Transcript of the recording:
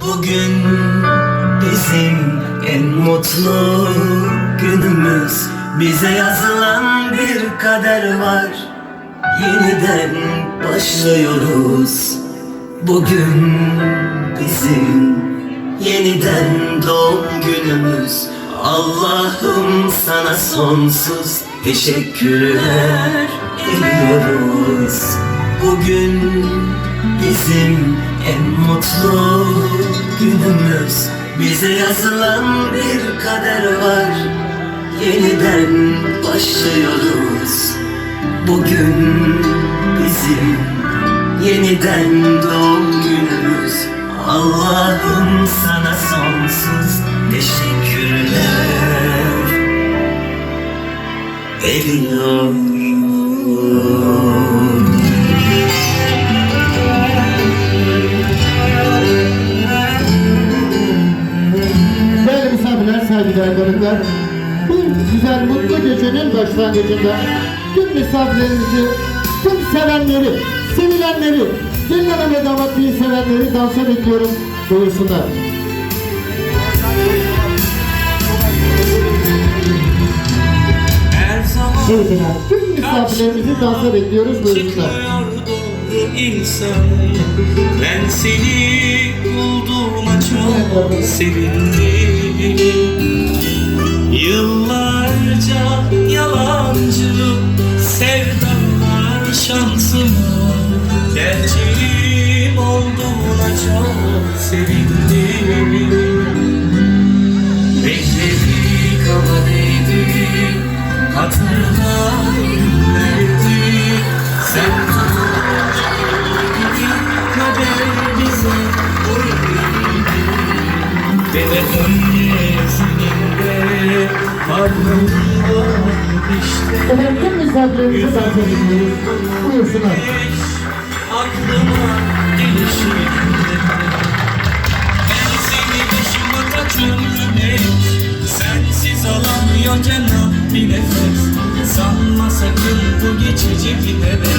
Bugün bizim en mutlu günümüz. Bize yazılan bir kader var. Yeniden başlıyoruz. Bugün bizim yeniden doğum günümüz. Allah'ım sana sonsuz teşekkürler ediyoruz. Bugün bizim en mutlu günümüz. Bize yazılan bir kader var. Yeniden başlıyoruz. Bugün bizim yeniden doğum günümüz. Allah'ım sana sonsuz teşekkürler. Ediyorum konuklar. Bu güzel mutlu gecenin başlangıcında tüm misafirlerimizi, tüm sevenleri, sevilenleri, hanım ve damat bey sevenleri dansa bekliyorum. Buyursunlar. Evet efendim, tüm misafirlerimizi dansa bekliyoruz. Buyursunlar. insan Ben seni bulduğuma çok sevindim Gerçeğim olduğuna çok sevindim Bekledik ama değdi Hatırla günlerdi Sen tutulacak Kader bize uyduydu Ve öncesinde Parmağım işte Efendim tüm misafirlerimizi dansa bekliyoruz. Buyursunlar. Aklıma gelişinde Ben seni başıma taşıyorum hiç Sensiz alamıyor canım bir nefes. Sanma sakın bu geçici bir güzel